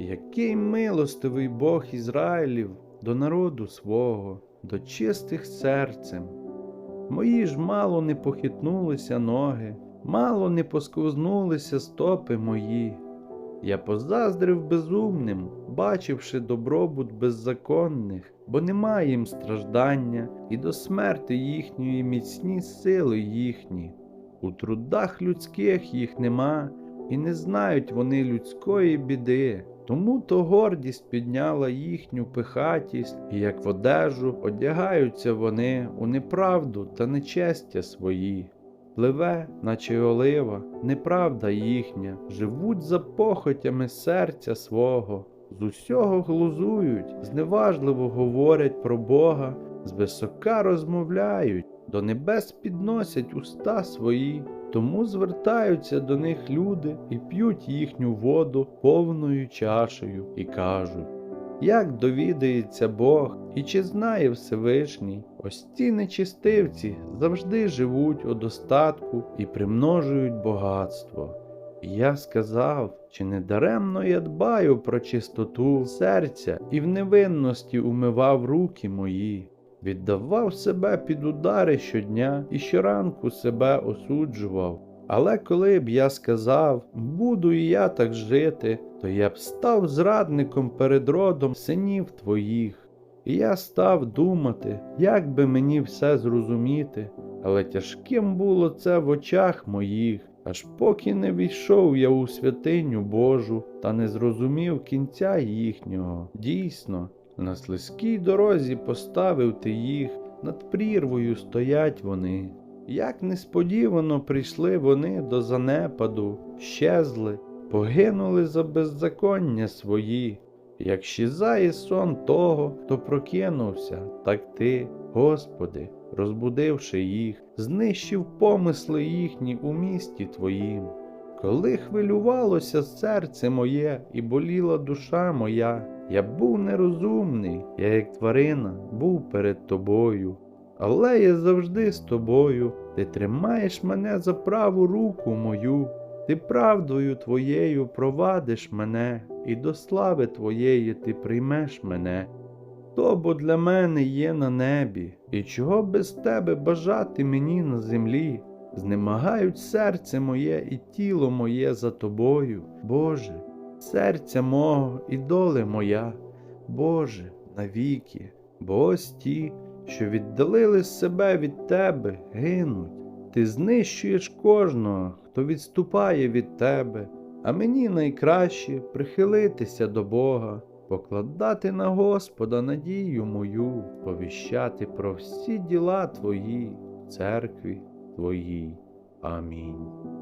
Який милостивий Бог Ізраїлів до народу свого, до чистих серцем. Мої ж мало не похитнулися ноги, мало не посковзнулися стопи мої. Я позаздрив безумним, бачивши добробут беззаконних, бо нема їм страждання, і до смерти їхньої міцні сили їхні. У трудах людських їх нема, і не знають вони людської біди. Тому то гордість підняла їхню пихатість, і як в одежу одягаються вони у неправду та нечестя свої. Пливе, наче олива, неправда їхня, живуть за похотями серця свого, з усього глузують, зневажливо говорять про Бога, звисока розмовляють, до небес підносять уста свої, тому звертаються до них люди і п'ють їхню воду повною чашею і кажуть. Як довідається Бог і чи знає Всевишній, ось ці нечистивці завжди живуть у достатку і примножують багатство. І я сказав, чи не даремно я дбаю про чистоту серця і в невинності умивав руки мої, віддавав себе під удари щодня і щоранку себе осуджував. Але коли б я сказав, буду і я так жити, то я б став зрадником перед родом синів твоїх. І я став думати, як би мені все зрозуміти, але тяжким було це в очах моїх, аж поки не війшов я у святиню Божу та не зрозумів кінця їхнього. Дійсно, на слизькій дорозі поставив ти їх, над прірвою стоять вони. Як несподівано прийшли вони до занепаду, щезли, погинули за беззаконня свої. Як щезає сон того, хто прокинувся, так ти, Господи, розбудивши їх, знищив помисли їхні у місті Твоїм. Коли хвилювалося серце моє і боліла душа моя, я був нерозумний, я, як тварина, був перед тобою. Але я завжди з тобою, ти тримаєш мене за праву руку мою, ти правдою твоєю провадиш мене, і до слави твоєї ти приймеш мене. То бо для мене є на небі, і чого без тебе бажати мені на землі? Знемагають серце моє і тіло моє за тобою, Боже, серця мого і доле моя, Боже, навіки, бо ось ті, що віддалили себе від тебе, гинуть. Ти знищуєш кожного, хто відступає від тебе, а мені найкраще прихилитися до Бога, покладати на Господа надію мою, повіщати про всі діла Твої в церкві Твоїй. Амінь.